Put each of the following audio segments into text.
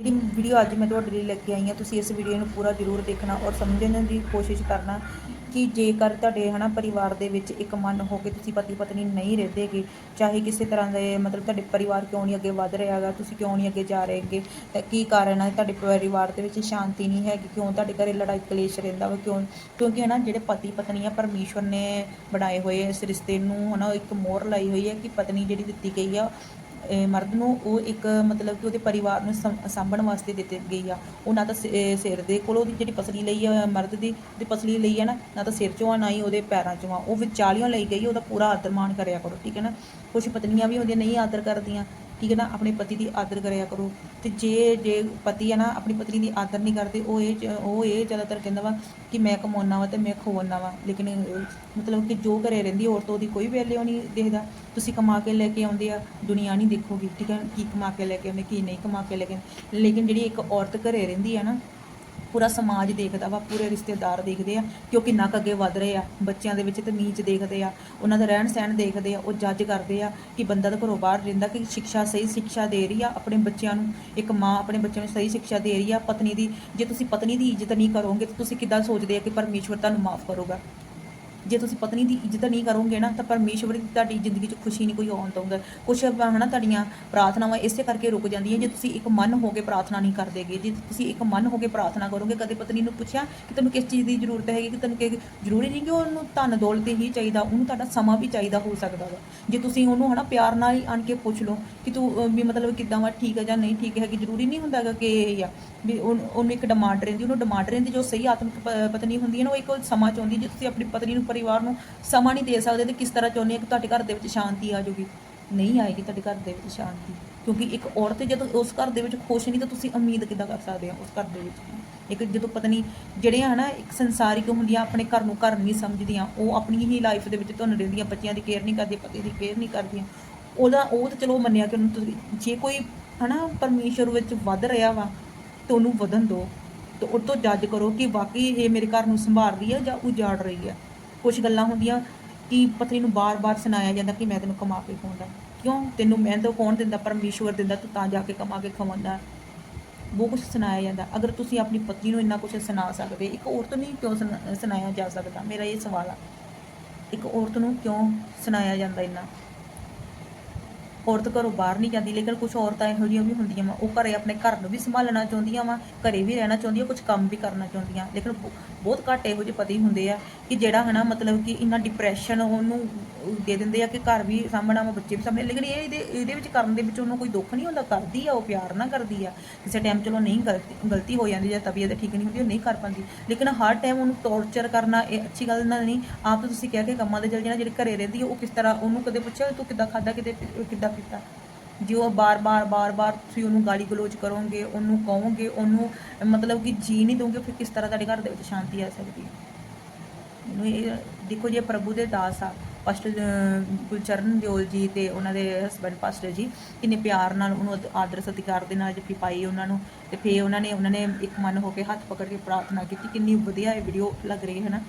ਜਿਹੜੀ ਵੀਡੀਓ ਅੱਜ ਮੈਂ ਤੁਹਾਡੇ ਲਈ ਲੈ ਕੇ ਆਈ ਹਾਂ, ਤੁਸੀਂ ਇਸ ਵੀਡੀਓ ਨੂੰ ਪੂਰਾ ਜ਼ਰੂਰ ਦੇਖਣਾ ਔਰ ਸਮਝਣ ਦੀ ਕੋਸ਼ਿਸ਼ ਕਰਨਾ ਕਿ ਜੇਕਰ ਤੁਹਾਡੇ, ਹਨਾ, ਪਰਿਵਾਰ ਦੇ ਵਿੱਚ ਇੱਕ ਮਨ ਹੋ ਕੇ ਤੁਸੀਂ ਪਤੀ ਪਤਨੀ ਨਹੀਂ ਰਹਿੰਦੇਗੇ, ਚਾਹੇ ਕਿਸੇ ਤਰ੍ਹਾਂ ਦੇ, ਮਤਲਬ ਤੁਹਾਡੇ ਪਰਿਵਾਰ ਕਿਉਂ ਨਹੀਂ ਅੱਗੇ ਵਧ ਰਿਹਾ ਹੈਗਾ, ਤੁਸੀਂ ਕਿਉਂ ਨਹੀਂ ਅੱਗੇ ਜਾ ਰਹੇਗੇ, ਤਾਂ ਕੀ ਕਾਰਨ ਹੈ ਤੁਹਾਡੇ ਪਰਿਵਾਰ ਦੇ ਵਿੱਚ ਸ਼ਾਂਤੀ ਨਹੀਂ ਹੈਗੀ, ਕਿਉਂ ਤੁਹਾਡੇ ਘਰੇ ਲੜਾਈ ਕਲੇਸ਼ ਰਹਿੰਦਾ ਵਾ, ਕਿਉਂ, ਕਿਉਂਕਿ, ਹਨਾ, ਜਿਹੜੇ ਪਤੀ ਪਤਨੀ ਆ, ਪਰਮੇਸ਼ਵਰ ਨੇ ਬਣਾਏ ਹੋਏ ਇਸ ਰਿਸ਼ਤੇ ਨੂੰ, ਹਨਾ, ਇੱਕ ਮੋਹਰ ਲਾਈ ਹੋਈ ਹੈ ਕਿ ਪਤਨੀ ਜਿਹੜੀ ਦਿੱਤੀ ਗਈ ਆ ਮਰਦ ਨੂੰ ਉਹ ਇੱਕ ਮਤਲਬ ਕਿ ਉਹਦੇ ਪਰਿਵਾਰ ਨੂੰ ਸੰ- ਸਾਂਭਣ ਵਾਸਤੇ ਦਿੱਤੀ ਗਈ ਆ। ਉਹ ਨਾ ਤਾਂ ਸ- ਸਿਰ ਦੇ ਕੋਲ ਉਹਦੀ ਜਿਹੜੀ ਪਸਲੀ ਲਈ ਆ, ਮਰਦ ਦੀ ਦੀ ਪਸਲੀ ਲਈ ਆ ਨਾ ਨਾ ਤਾਂ ਸਿਰ ਚੋਂ ਆ, ਨਾ ਹੀ ਉਹਦੇ ਪੈਰਾਂ ਚੋਂ ਆ। ਉਹ ਵਿਚਾਲਿਓਂ ਲਈ ਗਈ, ਉਹਦਾ ਪੂਰਾ ਆਦਰ ਮਾਣ ਕਰਿਆ ਕਰੋ, ਠੀਕ ਹੈ ਨਾ? ਕੁਝ ਪਤਨੀਆਂ ਵੀ ਹੁੰਦੀਆਂ ਨਹੀਂ ਆਦਰ ਕਰਦੀਆਂ। ਠੀਕ ਹੈ ਨਾ, ਆਪਣੇ ਪਤੀ ਦੀ ਆਦਰ ਕਰਿਆ ਕਰੋ। ਤੇ ਜੇ ਜੇ ਪਤੀ ਹੈ ਨਾ, ਆਪਣੀ ਪਤਨੀ ਦੀ ਆਦਰ ਨਹੀਂ ਕਰਦੇ, ਉਹ ਇਹ ਚ- ਉਹ ਇਹ ਜ਼ਿਆਦਾਤਰ ਕਹਿੰਦਾ ਵਾ ਕਿ ਮੈਂ ਕਮਾਉਣਾ ਵਾ ਤੇ ਮੈਂ ਖਵਾਉਣਾ ਵਾ। ਲੇਕਿਨ, ਮਤਲਬ ਕਿ ਜੋ ਘਰੇ ਰਹਿੰਦੀ ਔਰਤ ਉਹਦੀ ਕੋਈ ਵੈਲਿਊ ਨਹੀਂ ਦੇਖਦਾ। ਤੁਸੀਂ ਕਮਾ ਕੇ ਲੈ ਕੇ ਆਉਂਦੇ ਆ, ਦੁਨੀਆ ਨਹੀਂ ਦੇਖੋਗੀ, ਠੀਕ ਹੈ ਕੀ ਕਮਾ ਕੇ ਲੈ ਕੇ ਆਉਂਦੇ, ਕੀ ਨਹੀਂ ਕਮਾ ਕੇ ਲੈ ਕੇ ਆਉਂਦੇ। ਲੇਕਿਨ ਜਿਹੜੀ ਇੱਕ ਔਰਤ ਘਰੇ ਰਹਿੰਦੀ ਹੈ ਨਾ ਪੂਰਾ ਸਮਾਜ ਦੇਖਦਾ ਵਾ, ਪੂਰੇ ਰਿਸ਼ਤੇਦਾਰ ਦੇਖਦੇ ਆ, ਕਿ ਉਹ ਕਿੰਨਾ ਕੁ ਅੱਗੇ ਵਧ ਰਹੇ ਆ। ਬੱਚਿਆਂ ਦੇ ਵਿੱਚ ਤਮੀਜ਼ ਦੇਖਦੇ ਆ, ਉਹਨਾਂ ਦਾ ਰਹਿਣ ਸਹਿਣ ਦੇਖਦੇ ਆ, ਉਹ ਜੱਜ ਕਰਦੇ ਆ ਕਿ ਬੰਦਾ ਤਾਂ ਘਰੋਂ ਬਾਹਰ ਰਹਿੰਦਾ, ਕਿ ਸਿੱਖਿਆ ਸਹੀ ਸਿੱਖਿਆ ਦੇ ਰਹੀ ਆ ਆਪਣੇ ਬੱਚਿਆਂ ਨੂੰ, ਇੱਕ ਮਾਂ ਆਪਣੇ ਬੱਚਿਆਂ ਨੂੰ ਸਹੀ ਸਿੱਖਿਆ ਦੇ ਰਹੀ ਆ, ਪਤਨੀ ਦੀ, ਜੇ ਤੁਸੀਂ ਪਤਨੀ ਦੀ ਇੱਜ਼ਤ ਨਹੀਂ ਕਰੋਗੇ ਤਾਂ ਤੁਸੀਂ ਕਿੱਦਾਂ ਸੋਚਦੇ ਆ ਕਿ ਪਰਮੇਸ਼ਵਰ ਤੁਹਾਨੂੰ ਮਾਫ ਕਰੋਗਾ? ਜੇ ਤੁਸੀਂ ਪਤਨੀ ਦੀ ਇੱਜ਼ਤ ਨਹੀਂ ਕਰੋਗੇ ਨਾ, ਤਾਂ ਪਰਮੇਸ਼ਵਰ ਦੀ ਤੁਹਾਡੀ ਜ਼ਿੰਦਗੀ 'ਚ ਖੁਸ਼ੀ ਨਹੀਂ ਕੋਈ ਆਉਣ ਦਊਗਾ ਕੁਛ ਹਨਾ ਤੁਹਾਡੀਆਂ ਪ੍ਰਾਰਥਨਾਵਾਂ ਇਸੇ ਕਰਕੇ ਰੁਕ ਜਾਂਦੀਆਂ, ਜੇ ਤੁਸੀਂ ਇੱਕ ਮਨ ਹੋ ਕੇ ਪ੍ਰਾਰਥਨਾ ਨਹੀਂ ਕਰਦੇਗੇ ਜੇ ਤੁਸੀਂ ਇੱਕ ਮਨ ਹੋ ਕੇ ਪ੍ਰਾਰਥਨਾ ਕਰੋਗੇ, ਕਦੇ ਪਤਨੀ ਨੂੰ ਪੁੱਛਿਆ ਕਿ ਤੈਨੂੰ ਕਿਸ ਚੀਜ਼ ਦੀ ਜ਼ਰੂਰਤ ਹੈਗੀ, ਕਿ ਤੈਨੂੰ ਕਿ ਜ਼ਰੂਰੀ ਨਹੀਂ ਕਿ ਉਹਨੂੰ ਧਨ ਦੌਲਤ ਹੀ ਚਾਹੀਦਾ, ਉਹਨੂੰ ਤੁਹਾਡਾ ਸਮਾਂ ਵੀ ਚਾਹੀਦਾ ਹੋ ਸਕਦਾ ਵਾ। ਜੇ ਤੁਸੀਂ ਉਹਨੂੰ ਹਨਾ ਪਿਆਰ ਨਾਲ ਹੀ ਆਣ ਕੇ ਪੁੱਛ ਲਓ ਕਿ ਤੂੰ ਵੀ ਮਤਲਬ ਕਿੱਦਾਂ ਵਾ, ਠੀਕ ਹੈ ਜਾਂ ਨਹੀਂ ਠੀਕ ਹੈਗੀ, ਜ਼ਰੂਰੀ ਨਹੀਂ ਹੁੰਦਾ ਕਿ ਇਹ ਆ। ਵੀ ਉਹਨੂੰ ਇੱਕ ਡਿਮਾਂਡ ਰਹਿੰਦੀ, ਉਹਨੂੰ ਡਿਮਾਂਡ ਰਹਿੰਦੀ ਜੋ ਸਹੀ ਆਤਮਿਕ ਪ- ਪਤਨੀ ਹੁੰਦੀ ਹੈ ਨਾ, ਉਹ ਇੱਕ ਸਮਾਂ ਚਾਹੁੰਦੀ ਜੇ ਤੁਸੀਂ ਆਪਣੀ ਪਤਨੀ ਨੂੰ ਪਰਿਵਾਰ ਨੂੰ ਸਮਾਂ ਨਹੀਂ ਦੇ ਸਕਦੇ ਤੇ ਕਿਸ ਤਰ੍ਹਾਂ ਚਾਹੁੰਦੇ ਆ ਕਿ ਤੁਹਾਡੇ ਘਰ ਦੇ ਵਿੱਚ ਸ਼ਾਂਤੀ ਆ ਜਾਊਗੀ? ਨਹੀਂ ਆਏਗੀ ਤੁਹਾਡੇ ਘਰ ਦੇ ਵਿੱਚ ਸ਼ਾਂਤੀ, ਕਿਉਂਕਿ ਇੱਕ ਔਰਤ ਜਦੋਂ ਉਸ ਘਰ ਦੇ ਵਿੱਚ ਖੁਸ਼ ਨਹੀਂ ਤਾਂ ਤੁਸੀਂ ਉਮੀਦ ਕਿੱਦਾਂ ਕਰ ਸਕਦੇ ਆ ਉਸ ਘਰ ਦੇ ਵਿੱਚ? ਇੱਕ ਜਦੋਂ ਪਤਨੀ ਜਿਹੜੀਆਂ ਹਨਾ, ਇੱਕ ਸੰਸਾਰਿਕ ਹੁੰਦੀਆਂ, ਆਪਣੇ ਘਰ ਨੂੰ ਘਰ ਨਹੀਂ ਸਮਝਦੀਆਂ, ਉਹ ਆਪਣੀ ਹੀ ਲਾਈਫ ਦੇ ਵਿੱਚ ਤੁਹਾਨੂੰ ਰਹਿੰਦੀਆਂ, ਬੱਚਿਆਂ ਦੀ ਕੇਅਰ ਨਹੀਂ ਕਰਦੀਆਂ, ਪਤੀ ਦੀ ਕੇਅਰ ਨਹੀਂ ਕਰਦੀਆਂ, ਉਹਦਾ ਉਹ ਤਾਂ ਚਲੋ ਮੰਨਿਆ ਕਿ ਉਹਨੂੰ ਤੁਸੀਂ, ਜੇ ਕੋਈ ਹਨਾ ਪਰਮੇਸ਼ਰ ਵਿੱਚ ਵੱਧ ਰਿਹਾ ਵਾ ਤੇ ਉਹਨੂੰ ਵਧਣ ਦਿਓ ਤੇ ਉਹ ਤੋਂ ਜੱਜ ਕਰੋ ਕਿ ਵਾਕਈ ਇਹ ਮੇਰੇ ਘਰ ਨੂੰ ਸੰਭਾਲ ਰਹੀ ਹੈ ਜਾਂ ਉਜਾੜ ਰਹੀ ਹੈ। ਕੁਝ ਗੱਲਾਂ ਹੁੰਦੀਆਂ ਕਿ ਪਤਨੀ ਨੂੰ ਬਾਰ-ਬਾਰ ਸੁਣਾਇਆ ਜਾਂਦਾ ਕਿ ਮੈਂ ਤੈਨੂੰ ਕਮਾ ਕੇ ਖਵਾਉਂਦਾ। ਕਿਉਂ? ਤੈਨੂੰ ਮੈਂ ਤਾਂ ਕੌਣ ਦਿੰਦਾ, ਪਰਮੇਸ਼ਵਰ ਦਿੰਦਾ, ਤੂੰ ਤਾਂ ਜਾ ਕੇ ਕਮਾ ਕੇ ਖਵਾਉਂਦਾ। ਬਹੁਤ ਕੁਝ ਸੁਣਾਇਆ ਜਾਂਦਾ। ਅਗਰ ਤੁਸੀਂ ਆਪਣੀ ਪਤਨੀ ਨੂੰ ਇੰਨਾ ਕੁਝ ਸੁਣਾ ਸਕਦੇ, ਇੱਕ ਔਰਤ ਨੂੰ ਕਿਉਂ ਸੁਣਾ- ਸੁਣਾਇਆ ਜਾ ਸਕਦਾ? ਮੇਰਾ ਇਹ ਸਵਾਲ ਆ। ਇੱਕ ਔਰਤ ਨੂੰ ਕਿਉਂ ਸੁਣਾਇਆ ਜਾਂਦਾ ਇੰਨਾ? ਔਰਤ ਘਰੋਂ ਬਾਹਰ ਨਹੀਂ ਜਾਂਦੀ ਲੇਕਿਨ ਕੁਝ ਔਰਤਾਂ ਇਹੋ ਜਿਹੀਆਂ ਵੀ ਹੁੰਦੀਆਂ ਵਾ ਉਹ ਘਰੇ ਆਪਣੇ ਘਰ ਨੂੰ ਵੀ ਸੰਭਾਲਣਾ ਚਾਹੁੰਦੀਆਂ ਵਾ ਘਰੇ ਵੀ ਰਹਿਣਾ ਚਾਹੁੰਦੀਆਂ ਕੁਝ ਕੰਮ ਵੀ ਕਰਨਾ ਚਾਹੁੰਦੀਆਂ। ਲੇਕਿਨ ਬਹੁਤ ਘੱਟ ਇਹੋ ਜਿਹੇ ਪਤੀ ਹੁੰਦੇ ਆ ਕਿ ਜਿਹੜਾ ਹਨਾ ਮਤਲਬ ਕਿ ਇੰਨਾ ਡਿਪਰੈਸ਼ਨ ਉਹਨੂੰ ਦੇ ਦਿੰਦੇ ਆ ਕਿ ਘਰ ਵੀ ਸਾਂਭਣਾ ਵਾ ਬੱਚੇ ਵੀ ਸਾਂਭਣੇ। ਲੇਕਿਨ ਇਹ ਇਹਦੇ ਇਹਦੇ ਵਿੱਚ ਕਰਨ ਦੇ ਵਿੱਚ ਉਹਨੂੰ ਕੋਈ ਦੁੱਖ ਨਹੀਂ ਹੁੰਦਾ ਕਰਦੀ ਆ ਉਹ ਪਿਆਰ ਨਾਲ ਕਰਦੀ ਆ। ਕਿਸੇ ਟਾਈਮ ਚਲੋ ਨਹੀਂ ਗਲਤੀ ਗਲਤੀ ਹੋ ਜਾਂਦੀ ਜਾਂ ਤਬੀਅਤ ਠੀਕ ਨਹੀਂ ਹੁੰਦੀ ਉਹ ਨਹੀਂ ਕਰ ਪਾਉਂਦੀ। ਲੇਕਿਨ ਹਰ ਟਾਈਮ ਉਹਨੂੰ ਟੌਰਚਰ ਕਰਨਾ ਇਹ ਅੱਛੀ ਗੱਲ ਨਾਲ ਨਹੀਂ। ਆਪ ਤਾਂ ਤੁਸੀਂ ਕਹਿ ਕੇ ਕੰਮਾਂ ਦੇ ਚਲ ਜਾਣਾ ਜਿਹੜੇ ਘਰੇ ਰਹਿੰਦੀ ਆ, ਉਹ ਕਿਸ ਤਰ੍ਹਾਂ ਉਹਨੂੰ ਕਦੇ ਪੁੱਛਿਆ ਤੂੰ ਕਿੱਦਾਂ ਖਾਦਾ ਕਿਤੇ ਕਿੱਦਾਂ ਪੀਤਾ ਜੇ ਬਾਰ-ਬਾਰ ਬਾਰ-ਬਾਰ ਤੁਸੀਂ ਉਹਨੂੰ ਗਾਲੀ ਗਲੋਚ ਕਰੋਗੇ, ਉਹਨੂੰ ਕਹੋਗੇ, ਉਹਨੂੰ ਮਤਲਬ ਕਿ ਜੀ ਨਹੀਂ ਦੋਗੇ ਫਿਰ ਕਿਸ ਤਰ੍ਹਾਂ ਤੁਹਾਡੇ ਘਰ ਦੇ ਵਿੱਚ ਸ਼ਾਂਤੀ ਆ ਸਕਦੀ ਹੈ? ਮੈਨੂੰ ਇਹ ਦੇਖੋ ਜੇ ਪ੍ਰਭੂ ਦੇ ਦਾਸ ਆ, ਪਾਸਟਰ ਗੁਲਚਰਨ ਦਿਓਲ ਜੀ ਤੇ ਉਹਨਾਂ ਦੇ ਹਸਬੰਡ ਪਾਸਟਰ ਜੀ, ਕਿੰਨੇ ਪਿਆਰ ਨਾਲ ਉਹਨੂੰ ਆਦਰ ਸਤਿਕਾਰ ਦੇ ਨਾਲ ਜੱਫੀ ਪਾਈ ਉਹਨਾਂ ਨੂੰ, ਤੇ ਫੇ ਉਹਨਾਂ ਨੇ ਉਹਨਾਂ ਨੇ ਇੱਕ ਮਨ ਹੋ ਕੇ ਹੱਥ ਪਕੜ ਕੇ ਪ੍ਰਾਰਥਨਾ ਕੀਤੀ, ਕਿੰਨੀ ਵਧੀਆ ਇਹ ਵੀਡੀਓ ਲੱਗ ਰਹੀ ਹੈ ਨਾ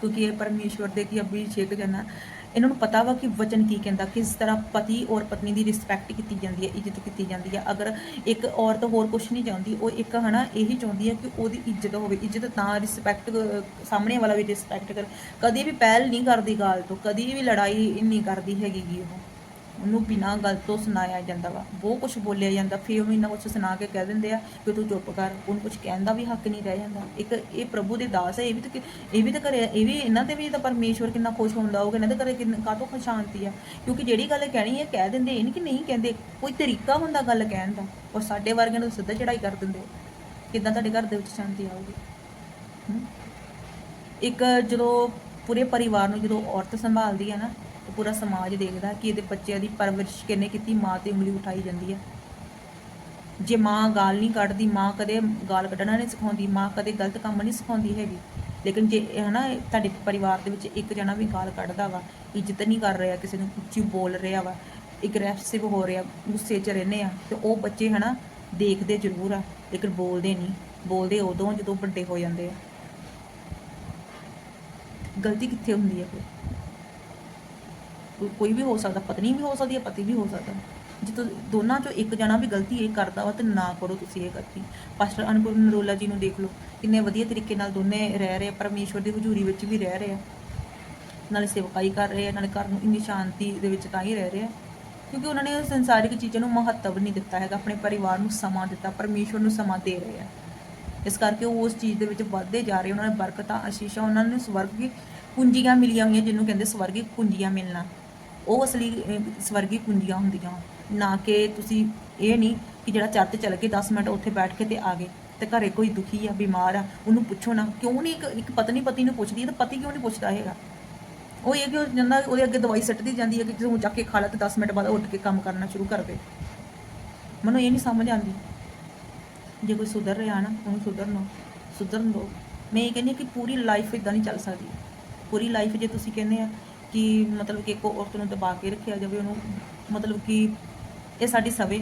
ਕਿਉਂਕਿ ਇਹ ਪਰਮੇਸ਼ਵਰ ਦੇ ਕੀ ਅਭਿਸ਼ੇਕ ਜਨਾ ਇਹਨਾਂ ਨੂੰ ਪਤਾ ਵਾ ਕਿ ਵਚਨ ਕੀ ਕਹਿੰਦਾ, ਕਿਸ ਤਰ੍ਹਾਂ ਪਤੀ ਔਰ ਪਤਨੀ ਦੀ ਰਿਸਪੈਕਟ ਕੀਤੀ ਜਾਂਦੀ ਹੈ, ਇੱਜ਼ਤ ਕੀਤੀ ਜਾਂਦੀ ਹੈ। ਅਗਰ ਇੱਕ ਔਰਤ ਹੋਰ ਕੁਝ ਨਹੀਂ ਚਾਹੁੰਦੀ, ਉਹ ਇੱਕ ਹਨਾ ਇਹੀ ਚਾਹੁੰਦੀ ਹੈ ਕਿ ਉਹਦੀ ਇੱਜ਼ਤ ਹੋਵੇ। ਇੱਜ਼ਤ ਤਾਂ ਰਿਸਪੈਕਟ ਸਾਹਮਣੇ ਵਾਲਾ ਵੀ ਰਿਸਪੈਕਟ ਕਰ। ਕਦੇ ਵੀ ਪਹਿਲ ਨਹੀਂ ਕਰਦੀ ਗਾਲ ਤੋਂ, ਕਦੀ ਵੀ ਲੜਾਈ ਨਹੀਂ ਕਰਦੀ ਹੈਗੀ ਗੀ ਉਹ। ਉਹਨੂੰ ਬਿਨਾਂ ਗੱਲ ਤੋਂ ਸੁਣਾਇਆ ਜਾਂਦਾ ਵਾ। ਬਹੁਤ ਕੁਝ ਬੋਲਿਆ ਜਾਂਦਾ। ਫਿਰ ਉਹਨੂੰ ਇੰਨਾ ਕੁਝ ਸੁਣਾ ਕੇ ਕਹਿ ਦਿੰਦੇ ਆ ਕਿ ਤੂੰ ਚੁੱਪ ਕਰ, ਉਹਨੂੰ ਕੁਝ ਕਹਿਣ ਦਾ ਵੀ ਹੱਕ ਨਹੀਂ ਰਹਿ ਜਾਂਦਾ। ਇੱਕ ਇਹ ਪ੍ਰਭੂ ਦੇ ਦਾਸ ਹੈ ਇਹ ਵੀ ਤਾਂ ਇਹ ਵੀ ਤਾਂ ਕਰੇ ਇਹ ਵੀ ਇਹਨਾਂ ਤੇ ਵੀ ਤਾਂ ਪਰਮੇਸ਼ਵਰ ਕਿੰਨਾ ਖੁਸ਼ ਹੁੰਦਾ ਹੋਊਗਾ, ਇਹਨਾਂ ਦੇ ਘਰੇ ਕਿੰਨਾ, ਕਾਹਤੋਂ ਖੁਸ਼ ਸ਼ਾਂਤੀ ਆ? ਕਿਉਂਕਿ ਜਿਹੜੀ ਗੱਲ ਕਹਿਣੀ ਹੈ ਕਹਿ ਦਿੰਦੇ ਇਹ ਨਹੀਂ ਕਿ ਨਹੀਂ ਕਹਿੰਦੇ। ਕੋਈ ਤਰੀਕਾ ਹੁੰਦਾ ਗੱਲ ਕਹਿਣ ਦਾ, ਔਰ ਸਾਡੇ ਵਰਗਿਆਂ ਨੂੰ ਸਿੱਧਾ ਚੜਾਈ ਕਰ ਦਿੰਦੇ। ਕਿੱਦਾਂ ਤੁਹਾਡੇ ਘਰ ਦੇ ਵਿੱਚ ਸ਼ਾਂਤੀ ਆਊਗੀ? ਇੱਕ ਜਦੋਂ ਪੂਰੇ ਪਰਿਵਾਰ ਨੂੰ ਜਦੋਂ ਔਰਤ ਸੰਭਾਲਦੀ ਹੈ ਨਾ ਤਾਂ ਪੂਰਾ ਸਮਾਜ ਦੇਖਦਾ ਕਿ ਇਹਦੇ ਬੱਚਿਆਂ ਦੀ ਪਰਵਰਿਸ਼ ਕਿੰਨੇ ਕੀਤੀ, ਮਾਂ ਤੇ ਉਂਗਲੀ ਉਠਾਈ ਜਾਂਦੀ ਹੈ। ਜੇ ਮਾਂ ਗਾਲ ਨਹੀਂ ਕੱਢਦੀ, ਮਾਂ ਕਦੇ ਗਾਲ ਕੱਢਣਾ ਨਹੀਂ ਸਿਖਾਉਂਦੀ, ਮਾਂ ਕਦੇ ਗਲਤ ਕੰਮ ਨਹੀਂ ਸਿਖਾਉਂਦੀ ਹੈਗੀ। ਲੇਕਿਨ ਜੇ ਇਹ ਹਨਾ, ਤੁਹਾਡੇ ਪਰਿਵਾਰ ਦੇ ਵਿੱਚ ਇੱਕ ਜਣਾ ਵੀ ਗਾਲ ਕੱਢਦਾ ਵਾ, ਇੱਜ਼ਤ ਨਹੀਂ ਕਰ ਰਿਹਾ, ਕਿਸੇ ਨੂੰ ਉੱਚੀ ਬੋਲ ਰਿਹਾ ਵਾ ਐਗਰੈਸਿਵ ਹੋ ਰਿਹਾ, ਗੁੱਸੇ 'ਚ ਰਹਿੰਦੇ ਆ, ਤੇ ਉਹ ਬੱਚੇ ਹਨਾ ਦੇਖਦੇ ਜ਼ਰੂਰ ਆ, ਲੇਕਿਨ ਬੋਲਦੇ ਨਹੀਂ। ਬੋਲਦੇ ਉਦੋਂ ਜਦੋਂ ਵੱਡੇ ਹੋ ਜਾਂਦੇ ਆ। ਗਲਤੀ ਕਿੱਥੇ ਹੁੰਦੀ ਹੈ ਫਿਰ? ਕੋਈ ਵੀ ਹੋ ਸਕਦਾ, ਪਤਨੀ ਵੀ ਹੋ ਸਕਦੀ ਹੈ, ਪਤੀ ਵੀ ਹੋ ਸਕਦਾ। ਜੇ ਤੁ ਦੋਨਾਂ ਚੋਂ ਇੱਕ ਜਣਾ ਵੀ ਗਲਤੀ ਇਹ ਕਰਦਾ ਵਾ ਤੇ ਨਾ ਕਰੋ ਤੁਸੀਂ ਇਹ ਗਲਤੀ। ਪਾਸਟਰ ਅਨਪੁਰ ਨਰੋਲਾ ਜੀ ਨੂੰ ਦੇਖ ਲਓ, ਕਿੰਨੇ ਵਧੀਆ ਤਰੀਕੇ ਨਾਲ ਦੋਨੇ ਰਹਿ ਰਹੇ ਆ, ਪਰਮੇਸ਼ਵਰ ਦੀ ਹਜ਼ੂਰੀ ਵਿੱਚ ਵੀ ਰਹਿ ਰਹੇ ਆ। ਨਾਲੇ ਸੇਵਕਾਈ ਕਰ ਰਹੇ ਆ, ਨਾਲੇ ਘਰ ਨੂੰ ਇੰਨੀ ਸ਼ਾਂਤੀ ਦੇ ਵਿੱਚ ਤਾਂ ਹੀ ਰਹਿ ਰਹੇ ਆ। ਕਿਉਂਕਿ ਉਹਨਾਂ ਨੇ ਸੰਸਾਰਿਕ ਚੀਜ਼ਾਂ ਨੂੰ ਮਹੱਤਵ ਨਹੀਂ ਦਿੱਤਾ ਹੈਗਾ, ਆਪਣੇ ਪਰਿਵਾਰ ਨੂੰ ਸਮਾਂ ਦਿੱਤਾ, ਪਰਮੇਸ਼ਵਰ ਨੂੰ ਸਮਾਂ ਦੇ ਰਹੇ ਆ। ਇਸ ਕਰਕੇ ਉਹ ਉਸ ਚੀਜ਼ ਦੇ ਵਿੱਚ ਵੱਧਦੇ ਜਾ ਰਹੇ ਉਹਨਾਂ ਨੇ ਬਰਕਤਾਂ, ਆਸ਼ੀਸ਼ਾਂ, ਉਹਨਾਂ ਨੂੰ ਸਵਰਗੀ ਕੁੰਜੀਆਂ ਮਿਲੀਆਂ ਹੋਈਆਂ, ਜਿਹਨੂੰ ਕਹਿੰਦੇ ਸਵਰਗੀ ਕੁੰਜੀਆਂ ਮਿਲਣਾ। ਉਹ ਅਸਲੀ ਸਵਰਗੀ ਕੁੰਜੀਆਂ ਹੁੰਦੀਆਂ ਨਾ ਕਿ ਤੁਸੀਂ ਇਹ ਨਹੀਂ ਕਿ ਜਿਹੜਾ ਚਰਚ ਚੱਲ ਕੇ 10 ਮਿੰਟ ਉੱਥੇ ਬੈਠ ਕੇ ਤੇ ਆ ਗਏ, ਤੇ ਘਰੇ ਕੋਈ ਦੁਖੀ ਆ, ਬਿਮਾਰ ਆ, ਉਹਨੂੰ ਪੁੱਛੋ ਨਾ। ਕਿਉਂ ਨਹੀਂ ਇੱਕ ਇੱਕ ਪਤਨੀ ਪਤੀ ਨੂੰ ਪੁੱਛਦੀ ਹੈ ਤੇ ਪਤੀ ਕਿਉਂ ਨਹੀਂ ਪੁੱਛਦਾ ਹੈਗਾ? ਉਹ ਇਹ ਕਿ ਉਹ ਜਾਂਦਾ ਉਹਦੇ ਅੱਗੇ ਦਵਾਈ ਸੱਟਦੀ ਜਾਂਦੀ ਹੈ ਕਿ ਜਦੋਂ ਚੱਕ ਕੇ ਖਾ ਲਾ ਤੇ 10 ਮਿੰਟ ਬਾਅਦ ਉੱਠ ਕੇ ਕੰਮ ਕਰਨਾ ਸ਼ੁਰੂ ਕਰ ਦੇ। ਮੈਨੂੰ ਇਹ ਨਹੀਂ ਸਮਝ ਆਉਂਦੀ। ਜੇ ਕੋਈ ਸੁਧਰ ਰਿਹਾ ਨਾ, ਉਹਨੂੰ ਸੁਧਰਨ ਸੁਧਰਨ ਦਿਓ। ਮੈਂ ਇਹ ਕਹਿੰਦੀ ਹਾਂ ਕਿ ਪੂਰੀ ਲਾਈਫ ਇਦਾਂ ਨਹੀਂ ਚੱਲ ਸਕਦੀ। ਪੂਰੀ ਲਾਈਫ ਜੇ ਤੁਸੀਂ ਕਹਿੰਦੇ ਆ ਕਿ ਮਤਲਬ ਕਿ ਇੱਕ ਔਰਤ ਨੂੰ ਦਬਾ ਕੇ ਰੱਖਿਆ ਜਾਵੇ ਉਹਨੂੰ, ਮਤਲਬ ਕਿ ਇਹ ਸਾਡੀ ਸਵੇ।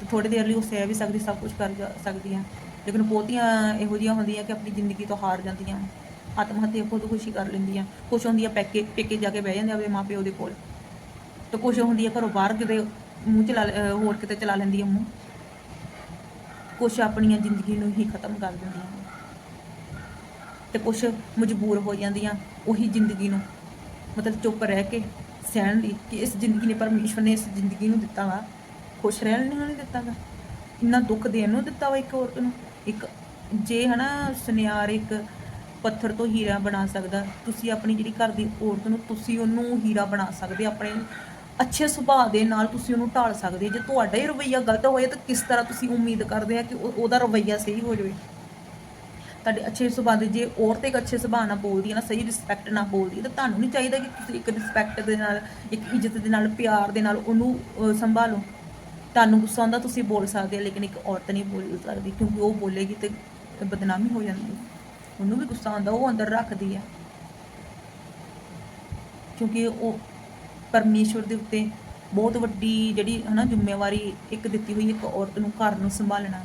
ਤੇ ਥੋੜੀ ਦੇਰ ਲਈ ਉਹ ਸਹਿ ਵੀ ਸਕਦੀ, ਸਭ ਕੁਝ ਕਰ ਜਾ- ਸਕਦੀ ਆ। ਲੇਕਿਨ ਬਹੁਤੀਆਂ ਇਹੋ ਜਿਹੀਆਂ ਹੁੰਦੀਆਂ ਕਿ ਆਪਣੀ ਜ਼ਿੰਦਗੀ ਤੋਂ ਹਾਰ ਜਾਂਦੀਆਂ। ਆਤਮ ਹੱਤਿਆ ਖੁਦਕੁਸ਼ੀ ਕਰ ਲੈਂਦੀਆਂ। ਕੁਛ ਹੁੰਦੀਆਂ ਪੈਕੇ, ਪੇਕੇ ਜਾ ਕੇ ਬਹਿ ਜਾਂਦੇ ਆਪਣੇ ਮਾਂ ਪਿਓ ਦੇ ਕੋਲ। ਤੇ ਕੁਛ ਹੁੰਦੀਆਂ ਘਰੋਂ ਬਾਹਰ ਕਿਤੇ ਮੂੰਹ ਚਲਾ ਲੈ- ਹੋਰ ਕਿਤੇ ਚਲਾ ਲੈਂਦੀਆਂ ਮੂੰਹ। ਕੁਛ ਆਪਣੀਆਂ ਜ਼ਿੰਦਗੀ ਨੂੰ ਹੀ ਖਤਮ ਕਰ ਦਿੰਦੀਆਂ। ਤੇ ਕੁਛ ਮਜਬੂਰ ਹੋ ਜਾਂਦੀਆਂ ਉਹੀ ਜ਼ਿੰਦਗੀ ਨੂੰ। ਮਤਲਬ ਚੁੱਪ ਰਹਿ ਕੇ ਸਹਿਣ ਲਈ ਕਿ ਇਸ ਜ਼ਿੰਦਗੀ ਨੇ ਪਰਮੇਸ਼ਵਰ ਨੇ ਇਸ ਜ਼ਿੰਦਗੀ ਨੂੰ ਦਿੱਤਾ ਵਾ। ਖੁਸ਼ ਰਹਿਣ ਨੂੰ ਨਹੀਂ ਦਿੱਤਾ ਗਾ ਇੰਨਾ ਦੁੱਖ ਦੇਣ ਨੂੰ ਦਿੱਤਾ ਵਾ ਇੱਕ ਔਰਤ ਨੂੰ। ਇੱਕ ਜੇ ਹਨਾ ਸੁਨਿਆਰ ਇੱਕ ਪੱਥਰ ਤੋਂ ਹੀਰਾ ਬਣਾ ਸਕਦਾ, ਤੁਸੀਂ ਆਪਣੀ ਜਿਹੜੀ ਘਰ ਦੀ ਔਰਤ ਨੂੰ ਤੁਸੀਂ ਉਹਨੂੰ ਹੀਰਾ ਬਣਾ ਸਕਦੇ, ਆਪਣੇ ਅੱਛੇ ਸੁਭਾਅ ਦੇ ਨਾਲ ਤੁਸੀਂ ਉਹਨੂੰ ਢਾਲ ਸਕਦੇ। ਜੇ ਤੁਹਾਡਾ ਹੀ ਰਵੱਈਆ ਗਲਤ ਹੋਏ ਤਾਂ ਕਿਸ ਤਰ੍ਹਾਂ ਤੁਸੀਂ ਉਮੀਦ ਕਰਦੇ ਆ ਕਿ ਉਹਦਾ ਰਵੱਈਆ ਸਹੀ ਹੋ ਜਾਵੇ? ਤੁਹਾਡੇ ਅੱਛੇ ਸੁਭਾਅ ਦੇ ਜੇ ਔਰਤ ਇੱਕ ਅੱਛੇ ਸੁਭਾਅ ਨਾਲ ਬੋਲਦੀ ਹੈ ਨਾ, ਸਹੀ ਰਿਸਪੈਕਟ ਨਾਲ ਬੋਲਦੀ ਹੈ, ਤਾਂ ਤੁਹਾਨੂੰ ਨਹੀਂ ਚਾਹੀਦਾ ਕਿ ਤੁਸੀਂ ਇੱਕ ਰਿਸਪੈਕਟ ਦੇ ਨਾਲ, ਇੱਕ ਇੱਜ਼ਤ ਦੇ ਨਾਲ, ਪਿਆਰ ਦੇ ਨਾਲ ਉਹਨੂੰ ਸੰਭਾਲੋ। ਤੁਹਾਨੂੰ ਗੁੱਸਾ ਆਉਂਦਾ ਤੁਸੀਂ ਬੋਲ ਸਕਦੇ ਹੋ, ਲੇਕਿਨ ਇੱਕ ਔਰਤ ਨਹੀਂ ਬੋਲ ਸਕਦੀ, ਕਿਉਂਕਿ ਉਹ ਬੋਲੇਗੀ ਤੇ ਬਦਨਾਮੀ ਹੋ ਜਾਂਦੀ ਉਹਨੂੰ ਵੀ ਗੁੱਸਾ ਆਉਂਦਾ, ਉਹ ਅੰਦਰ ਰੱਖਦੀ ਹੈ। ਕਿਉਂਕਿ ਉਹ ਪਰਮੇਸ਼ਵਰ ਦੇ ਉੱਤੇ ਬਹੁਤ ਵੱਡੀ ਜਿਹੜੀ ਹਨਾ, ਜ਼ਿੰਮੇਵਾਰੀ ਇੱਕ ਦਿੱਤੀ ਹੋਈ ਇੱਕ ਔਰਤ ਨੂੰ ਘਰ ਨੂੰ ਸੰਭਾਲਣਾ।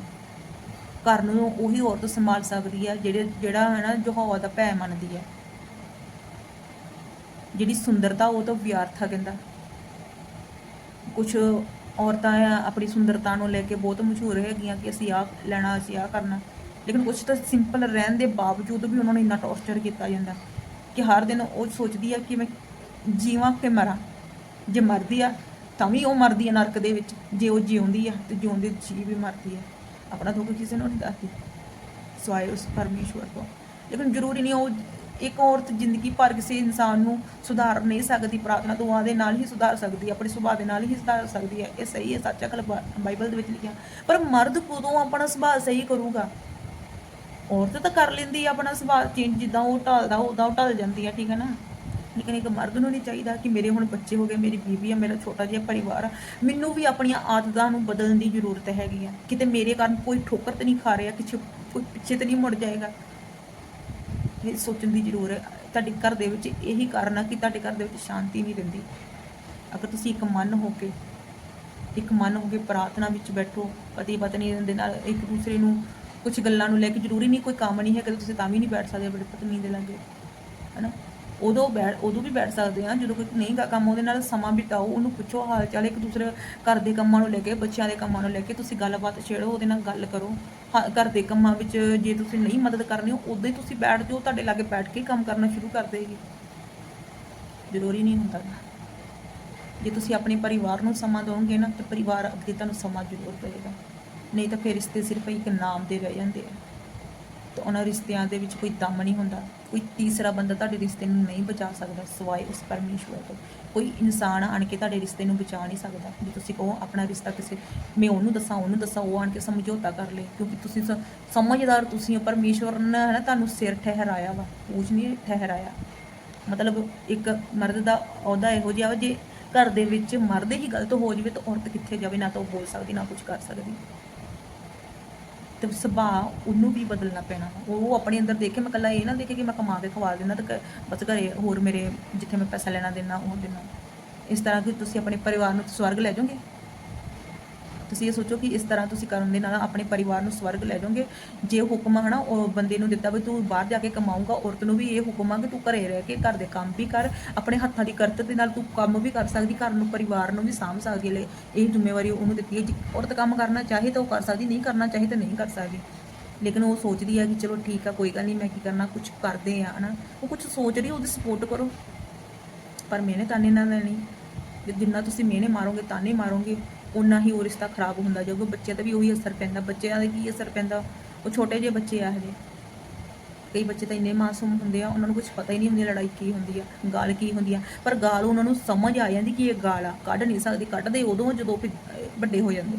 ਘਰ ਨੂੰ ਉਹੀ ਔਰਤ ਸੰਭਾਲ ਸਕਦੀ ਹੈ ਜਿਹੜੇ, ਜਿਹੜਾ ਹੈ ਨਾ ਜੋ ਦਾ ਭੈ ਮੰਨਦੀ ਹੈ ਜਿਹੜੀ ਸੁੰਦਰਤਾ ਉਹ ਤਾਂ ਵਿਅਰਥ ਆ ਕਹਿੰਦਾ। ਕੁਝ ਔਰਤਾਂ ਆ ਆਪਣੀ ਸੁੰਦਰਤਾ ਨੂੰ ਲੈ ਕੇ ਬਹੁਤ ਮਸ਼ਹੂਰ ਹੈਗੀਆਂ ਕਿ ਅਸੀਂ ਆਹ ਲੈਣਾ, ਅਸੀਂ ਆਹ ਕਰਨਾ। ਲੇਕਿਨ ਕੁਝ ਤਾਂ ਸਿੰਪਲ ਰਹਿਣ ਦੇ ਬਾਵਜੂਦ ਵੀ ਉਹਨਾਂ ਨੂੰ ਇੰਨਾ ਟੌਰਚਰ ਕੀਤਾ ਜਾਂਦਾ ਕਿ ਹਰ ਦਿਨ ਉਹ ਸੋਚਦੀ ਆ ਕਿ ਮੈਂ ਜੀਵਾਂ ਕਿ ਮਰਾਂ। ਜੇ ਮਰਦੀ ਆ ਤਾਂ ਵੀ ਉਹ ਮਰਦੀ ਆ ਨਰਕ ਦੇ ਵਿੱਚ, ਜੇ ਉਹ ਜਿਉਂਦੀ ਆ ਤੇ ਜਿਉਂਦੀ ਜੀ ਵੀ ਮਰਦੀ ਆ। ਆਪਣਾ ਦੁੱਖ ਕਿਸੇ ਨੂੰ ਨਹੀਂ ਦੱਸਦੀ। ਸਵਾਏ ਉਸ ਪਰਮੇਸ਼ਵਰ ਤੋਂ। ਲੇਕਿਨ ਜ਼ਰੂਰੀ ਨਹੀਂ ਉਹ ਇੱਕ ਔਰਤ ਜ਼ਿੰਦਗੀ ਭਰ ਕਿਸੇ ਇਨਸਾਨ ਨੂੰ ਸੁਧਾਰ ਨਹੀਂ ਸਕਦੀ, ਪ੍ਰਾਰਥਨਾ ਦੁਆ ਦੇ ਨਾਲ ਹੀ ਸੁਧਾਰ ਸਕਦੀ ਹੈ ਆਪਣੇ ਸੁਭਾਅ ਦੇ ਨਾਲ ਹੀ ਸੁਧਾਰ ਸਕਦੀ ਹੈ। ਇਹ ਸਹੀ ਹੈ, ਸੱਚਾ ਕਲ ਬਾਈਬਲ ਦੇ ਵਿੱਚ ਲਿਖਿਆ। ਪਰ ਮਰਦ ਕਦੋਂ ਆਪਣਾ ਸੁਭਾਅ ਸਹੀ ਕਰੂਗਾ? ਔਰਤ ਤਾਂ ਕਰ ਲੈਂਦੀ ਆਪਣਾ ਸੁਭਾਅ ਚੇਂਜ ਜਿੱਦਾਂ ਉਹ ਢਲਦਾ ਉਦਾਂ ਉਹ ਢਲ ਜਾਂਦੀ ਹੈ, ਠੀਕ ਹੈ ਨਾ? ਲੇਕਿਨ ਇੱਕ ਮਰਦ ਨੂੰ ਨਹੀਂ ਚਾਹੀਦਾ ਕਿ ਮੇਰੇ ਹੁਣ ਬੱਚੇ ਹੋ ਗਏ, ਮੇਰੀ ਬੀਵੀ ਆ, ਮੇਰਾ ਛੋਟਾ ਜਿਹਾ ਪਰਿਵਾਰ ਆ। ਮੈਨੂੰ ਵੀ ਆਪਣੀਆਂ ਆਦਤਾਂ ਨੂੰ ਬਦਲਣ ਦੀ ਜ਼ਰੂਰਤ ਹੈਗੀ ਆ। ਕਿਤੇ ਮੇਰੇ ਕਾਰਨ ਕੋਈ ਠੋਕਰ ਤੇ ਨਹੀਂ ਖਾ ਰਿਹਾ, ਕਿਸੇ ਕੋਈ ਪਿੱਛੇ ਤੇ ਨਹੀਂ ਮੁੜ ਜਾਏਗਾ। ਇਹ ਸੋਚਣ ਦੀ ਜ਼ਰੂਰ ਹੈ। ਤੁਹਾਡੇ ਘਰ ਦੇ ਵਿੱਚ ਇਹੀ ਕਾਰਨ ਆ ਕਿ ਤੁਹਾਡੇ ਘਰ ਦੇ ਵਿੱਚ ਸ਼ਾਂਤੀ ਨਹੀਂ ਰਹਿੰਦੀ। ਅਗਰ ਤੁਸੀਂ ਇੱਕ ਮਨ ਹੋ ਕੇ, ਇੱਕ ਮਨ ਹੋ ਕੇ ਪ੍ਰਾਰਥਨਾ ਵਿੱਚ ਬੈਠੋ, ਪਤੀ ਪਤਨੀ ਦੇ ਨਾਲ ਇੱਕ ਦੂਸਰੇ ਨੂੰ ਕੁਝ ਗੱਲਾਂ ਨੂੰ ਲੈ ਕੇ ਜ਼ਰੂਰੀ ਨਹੀਂ, ਕੋਈ ਕੰਮ ਨਹੀਂ ਹੈ ਕਿ ਤੁਸੀਂ ਤਾਂ ਵੀ ਨਹੀਂ ਬੈਠ ਸਕਦੇ ਆਪਣੇ ਪਤਨੀ ਦੇ ਲਾਗੇ। ਹਨਾ? ਉਦੋਂ ਬੈਠ ਉਦੋਂ ਵੀ ਬੈਠ ਸਕਦੇ ਆ ਜਦੋਂ ਕੋਈ ਨਹੀਂ ਕੰਮ ਉਹਦੇ ਨਾਲ ਸਮਾਂ ਬਿਤਾਓ ਉਹਨੂੰ ਪੁੱਛੋ ਹਾਲ ਚਾਲ ਇੱਕ ਦੂਸਰੇ ਘਰ ਦੇ ਕੰਮਾਂ ਨੂੰ ਲੈ ਕੇ ਬੱਚਿਆਂ ਦੇ ਕੰਮਾਂ ਨੂੰ ਲੈ ਕੇ ਤੁਸੀਂ ਗੱਲਬਾਤ ਛੇੜੋ ਉਹਦੇ ਨਾਲ ਗੱਲ ਕਰੋ। ਹਾਂ, ਘਰ ਦੇ ਕੰਮਾਂ ਵਿੱਚ ਜੇ ਤੁਸੀਂ ਨਹੀਂ ਮਦਦ ਕਰਨੀ ਹੋ ਉਦੋਂ ਹੀ ਤੁਸੀਂ ਬੈਠ ਜਾਓ ਤੁਹਾਡੇ ਲਾਗੇ ਬੈਠ ਕੇ ਹੀ ਕੰਮ ਕਰਨਾ ਸ਼ੁਰੂ ਕਰ ਦੇਗੀ। ਜ਼ਰੂਰੀ ਨਹੀਂ ਹੁੰਦਾ। ਜੇ ਤੁਸੀਂ ਆਪਣੇ ਪਰਿਵਾਰ ਨੂੰ ਸਮਾਂ ਦਿਓਗੇ ਨਾ ਤਾਂ ਪਰਿਵਾਰ ਅੱਗੇ ਤੁਹਾਨੂੰ ਸਮਾਂ ਜ਼ਰੂਰ ਦੇਵੇਗਾ। ਨਹੀਂ ਤਾਂ ਫਿਰ ਰਿਸ਼ਤੇ ਸਿਰਫ ਇੱਕ ਨਾਮ ਦੇ ਰਹਿ ਜਾਂਦੇ ਆ। ਤਾਂ ਉਹਨਾਂ ਰਿਸ਼ਤਿਆਂ ਦੇ ਵਿੱਚ ਕੋਈ ਦਮ ਨਹੀਂ ਹੁੰਦਾ। ਕੋਈ ਤੀਸਰਾ ਬੰਦਾ ਤੁਹਾਡੇ ਰਿਸ਼ਤੇ ਨੂੰ ਨਹੀਂ ਬਚਾ ਸਕਦਾ, ਸਿਵਾਏ ਉਸ ਪਰਮੇਸ਼ਵਰ ਤੋਂ। ਕੋਈ ਇਨਸਾਨ ਆਣ ਕੇ ਤੁਹਾਡੇ ਰਿਸ਼ਤੇ ਨੂੰ ਬਚਾ ਨਹੀਂ ਸਕਦਾ। ਜੇ ਤੁਸੀਂ ਕਹੋ, ਆਪਣਾ ਰਿਸ਼ਤਾ ਕਿਸੇ, ਮੈਂ ਉਹਨੂੰ ਦੱਸਾਂ ਉਹਨੂੰ ਦੱਸਾਂ, ਉਹ ਆਣ ਕੇ ਸਮਝੌਤਾ ਕਰ ਲੇ। ਕਿਉਂਕਿ ਤੁਸੀਂ ਸ- ਸਮਝਦਾਰ ਤੁਸੀਂ ਹੋ, ਪਰਮੇਸ਼ਵਰ ਨੇ ਹੈ ਨਾ ਤੁਹਾਨੂੰ ਸਿਰ ਠਹਿਰਾਇਆ ਵਾ, ਪੂਛ ਨਹੀਂ ਠਹਿਰਾਇਆ। ਮਤਲਬ ਇੱਕ ਮਰਦ ਦਾ ਅਹੁਦਾ ਇਹੋ ਜਿਹਾ ਵਾ, ਜੇ ਘਰ ਦੇ ਵਿੱਚ ਮਰਦ ਹੀ ਗਲਤ ਹੋ ਜਾਵੇ ਤਾਂ ਔਰਤ ਕਿੱਥੇ ਜਾਵੇ, ਨਾ ਤਾਂ ਉਹ ਬੋਲ ਸਕਦੀ, ਨਾ ਕੁਝ ਕਰ ਸਕਦੀ। ਤੇ ਸੁਭਾਅ ਉਹਨੂੰ ਵੀ ਬਦਲਣਾ ਪੈਣਾ। ਉਹ ਆਪਣੇ ਅੰਦਰ ਦੇਖੇ ਮੈਂ ਕੱਲਾ ਇਹ ਨਾ ਦੇਖੇ ਕਿ ਮੈਂ ਕਮਾ ਕੇ ਖਵਾ ਦਿੰਦਾ ਤੇ ਘ- ਬਸ ਘਰੇ ਹੋਰ ਮੇਰੇ ਜਿੱਥੇ ਮੈਂ ਪੈਸਾ ਲੈਣਾ ਦੇਣਾ, ਉਹ ਦੇਣਾ। ਇਸ ਤਰ੍ਹਾਂ ਕਿ ਤੁਸੀਂ ਆਪਣੇ ਪਰਿਵਾਰ ਨੂੰ ਸਵਰਗ ਲੈ ਜਾਓਗੇ? ਤੁਸੀਂ ਇਹ ਸੋਚੋ ਕਿ ਇਸ ਤਰ੍ਹਾਂ ਤੁਸੀਂ ਕਰਨ ਦੇ ਨਾਲ ਆਪਣੇ ਪਰਿਵਾਰ ਨੂੰ ਸਵਰਗ ਲੈ ਜਾਓਗੇ। ਜੇ ਹੁਕਮ ਹੈ ਨਾ ਉਹ ਬੰਦੇ ਨੂੰ ਦਿੱਤਾ ਵੀ ਤੂੰ ਬਾਹਰ ਜਾ ਕੇ ਕਮਾਊਗਾ, ਔਰਤ ਨੂੰ ਵੀ ਇਹ ਹੁਕਮ ਆ ਕਿ ਤੂੰ ਘਰੇ ਰਹਿ ਕੇ ਘਰ ਦੇ ਕੰਮ ਵੀ ਕਰ, ਆਪਣੇ ਹੱਥਾਂ ਦੀ ਕਰਤ ਦੇ ਨਾਲ ਤੂੰ ਕੰਮ ਵੀ ਕਰ ਸਕਦੀ, ਘਰ ਨੂੰ, ਪਰਿਵਾਰ ਨੂੰ ਵੀ ਸਾਂਭ ਸਕਦੀ ਲੈ ਇਹ ਜ਼ਿੰਮੇਵਾਰੀ ਉਹਨੂੰ ਦਿੱਤੀ ਹੈ ਜੇ। ਔਰਤ ਕੰਮ ਕਰਨਾ ਚਾਹੇ ਤਾਂ ਉਹ ਕਰ ਸਕਦੀ, ਨਹੀਂ ਕਰਨਾ ਚਾਹੇ ਤਾਂ ਨਹੀਂ ਕਰ ਸਕਦੀ। ਲੇਕਿਨ ਉਹ ਸੋਚਦੀ ਹੈ ਕਿ ਚਲੋ ਠੀਕ ਆ, ਕੋਈ ਗੱਲ ਨਹੀਂ, ਮੈਂ ਕੀ ਕਰਨਾ ਕੁਝ ਕਰਦੇ ਆ, ਹਨਾ। ਉਹ ਕੁਝ ਸੋਚ ਰਹੀ, ਉਹਦੀ ਸਪੋਰਟ ਕਰੋ। ਪਰ ਮਿਹਨਤ ਤਾਨੇ ਨਾਲ ਲੈਣੀ। ਜਿੰਨਾ ਤੁਸੀਂ ਮਿਹਨੇ ਮਾਰੋਗੇ, ਤਾਨੇ ਮਾਰੋਗੇ। ਉਨਾ ਹੀ ਉਹ ਰਿਸ਼ਤਾ ਖਰਾਬ ਹੁੰਦਾ ਜਾਊਗਾ, ਬੱਚਿਆਂ ਤੇ ਵੀ ਉਹੀ ਅਸਰ ਪੈਂਦਾ, ਬੱਚਿਆਂ ਦਾ ਕੀ ਅਸਰ ਪੈਂਦਾ, ਉਹ ਛੋਟੇ ਜਿਹੇ ਬੱਚੇ ਆ ਹਜੇ। ਕਈ ਬੱਚੇ ਤਾਂ ਇੰਨੇ ਮਾਸੂਮ ਹੁੰਦੇ ਆ, ਉਹਨਾਂ ਨੂੰ ਕੁਝ ਪਤਾ ਹੀ ਨਹੀਂ ਹੁੰਦੀ ਲੜਾਈ ਕੀ ਹੁੰਦੀ ਆ, ਗਾਲ ਕੀ ਹੁੰਦੀ ਆ, ਪਰ ਗਾਲ ਉਹਨਾਂ ਨੂੰ ਸਮਝ ਆ ਜਾਂਦੀ ਕਿ ਇਹ ਗਾਲ ਆ, ਕੱਢ ਨਹੀਂ ਸਕਦੀ, ਕੱਢਦੇ ਉਦੋਂ ਜਦੋਂ ਵੀ ਵੱਡੇ ਹੋ ਜਾਂਦੇ।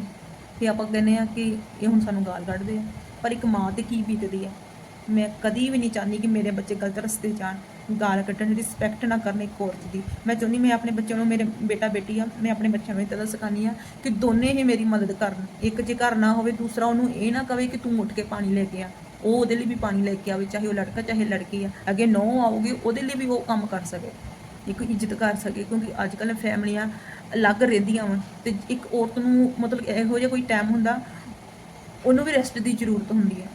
ਤੇ ਆਪਾਂ ਕਹਿੰਦੇ ਆ ਕਿ ਇਹ ਹੁਣ ਸਾਨੂੰ ਗਾਲ ਕੱਢਦੇ ਆ, ਪਰ ਇੱਕ ਮਾਂ ਤੇ ਕੀ ਬੀਤਦੀ ਆ? ਮੈਂ ਕਦੀ ਵੀ ਨਹੀਂ ਚਾਹੁੰਦੀ ਕਿ ਮੇਰੇ ਬੱਚੇ ਗਲਤ ਰਸਤੇ ਜਾਣ। ਗਾਲ ਕੱਢਣ ਰਿਸਪੈਕਟ ਨਾ ਕਰਨ ਇੱਕ ਔਰਤ ਦੀ। ਮੈਂ ਚਾਹੁੰਦੀ ਮੈਂ ਆਪਣੇ ਬੱਚਿਆਂ ਨੂੰ ਮੇਰੇ ਬੇਟਾ ਬੇਟੀ ਆ, ਮੈਂ ਆਪਣੇ ਬੱਚਿਆਂ ਨੂੰ ਇਹ ਦਾ ਸਿਖਾਉਂਦੀ ਆ ਕਿ ਦੋਨੇ ਹੀ ਮੇਰੀ ਮਦਦ ਕਰਨ। ਇੱਕ ਜੇ ਘਰ ਨਾ ਹੋਵੇ, ਦੂਸਰਾ ਉਹਨੂੰ ਇਹ ਨਾ ਕਵੇ ਕਿ ਤੂੰ ਉੱਠ ਕੇ ਪਾਣੀ ਲੈ ਕੇ ਆ। ਉਹ ਉਹਦੇ ਲਈ ਵੀ ਪਾਣੀ ਲੈ ਕੇ ਆਵੇ, ਚਾਹੇ ਉਹ ਲੜਕਾ, ਚਾਹੇ ਲੜਕੀ ਆ। ਅੱਗੇ ਨੌ ਆਉਗੀ ਉਹਦੇ ਲਈ ਵੀ ਉਹ ਕੰਮ ਕਰ ਸਕੇ। ਇੱਕ ਇੱਜ਼ਤ ਕਰ ਸਕੇ, ਕਿਉਂਕਿ ਅੱਜ ਕੱਲ੍ਹ ਫੈਮਲੀਆਂ ਅਲੱਗ ਰਹਿੰਦੀਆਂ ਵਾ। ਤੇ ਇੱਕ ਔਰਤ ਨੂੰ ਮਤਲਬ ਇਹੋ ਜਿਹਾ ਕੋਈ ਟਾਈਮ ਹੁੰਦਾ, ਉਹਨੂੰ ਵੀ ਰੈਸਟ ਦੀ ਜ਼ਰੂਰਤ ਹੁੰਦੀ ਹੈ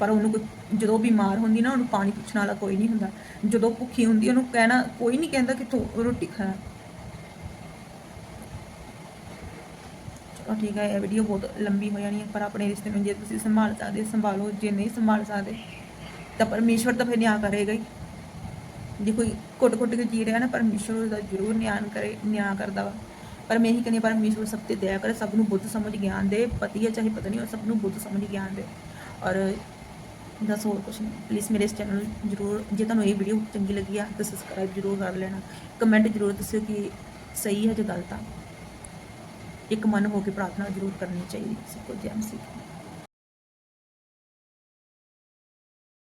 ਪਰ ਉਹਨੂੰ ਕੋਈ ਜਦੋਂ ਬਿਮਾਰ ਹੁੰਦੀ ਨਾ ਉਹਨੂੰ ਪਾਣੀ ਪੁੱਛਣ ਵਾਲਾ ਕੋਈ ਨਹੀਂ ਹੁੰਦਾ। ਜਦੋਂ ਭੁੱਖੀ ਹੁੰਦੀ ਉਹਨੂੰ ਕਹਿਣਾ ਕੋਈ ਨਹੀਂ ਕਹਿੰਦਾ ਕਿ ਤੂੰ ਰੋਟੀ ਖਾ। ਚਲੋ ਠੀਕ ਹੈ ਇਹ ਵੀਡੀਓ ਬਹੁਤ ਲੰਬੀ ਹੋ ਜਾਣੀ ਹੈ ਪਰ ਆਪਣੇ ਰਿਸ਼ਤੇ ਨੂੰ ਜੇ ਤੁਸੀਂ ਸੰਭਾਲ ਸਕਦੇ ਸੰਭਾਲੋ। ਜੇ ਨਹੀਂ ਸੰਭਾਲ ਸਕਦੇ ਤਾਂ ਪਰਮੇਸ਼ਵਰ ਤਾਂ ਫਿਰ ਨਿਆਂ ਕਰੇਗਾ ਹੀ। ਜੇ ਕੋਈ ਘੁੱਟ ਘੁੱਟ ਕੇ ਜੀ ਰਿਹਾ ਨਾ ਪਰਮੇਸ਼ਵਰ ਦਾ ਜ਼ਰੂਰ ਨਿਆਂ ਕਰੇ ਨਿਆਂ ਕਰਦਾ ਵਾ। ਪਰ ਮੈਂ ਇਹੀ ਕਹਿੰਦੀ ਹਾਂ, ਪਰਮੇਸ਼ਵਰ ਸਭ ਤੇ ਦਇਆ ਕਰੇ ਸਭ ਨੂੰ ਬੁੱਧ ਸਮਝ ਗਿਆਨ ਦੇ। ਪਤੀ ਹੈ ਚਾਹੇ ਪਤਨੀ ਹੋ ਸਭ ਨੂੰ ਬੁੱਧ ਸਮਝ ਗਿਆਨ ਦੇ। ਔਰ ਦੱਸ ਹੋਰ ਕੁਛ ਨਹੀਂ। ਪਲੀਜ਼ ਮੇਰੇ ਇਸ ਚੈਨਲ ਜ਼ਰੂਰ, ਜੇ ਤੁਹਾਨੂੰ ਇਹ ਵੀਡੀਓ ਚੰਗੀ ਲੱਗੀ ਆ ਤਾਂ ਸਬਸਕ੍ਰਾਈਬ ਜ਼ਰੂਰ ਕਰ ਲੈਣਾ। ਕਮੈਂਟ ਜ਼ਰੂਰ ਦੱਸਿਓ ਕਿ ਸਹੀ ਹੈ ਜਾਂ ਗਲਤ ਆ। ਇੱਕ ਮਨ ਹੋ ਕੇ ਪ੍ਰਾਰਥਨਾ ਜ਼ਰੂਰ ਕਰਨੀ ਚਾਹੀਦੀ ਸਭ ਕੋ ਜੈ ਮਸੀਹ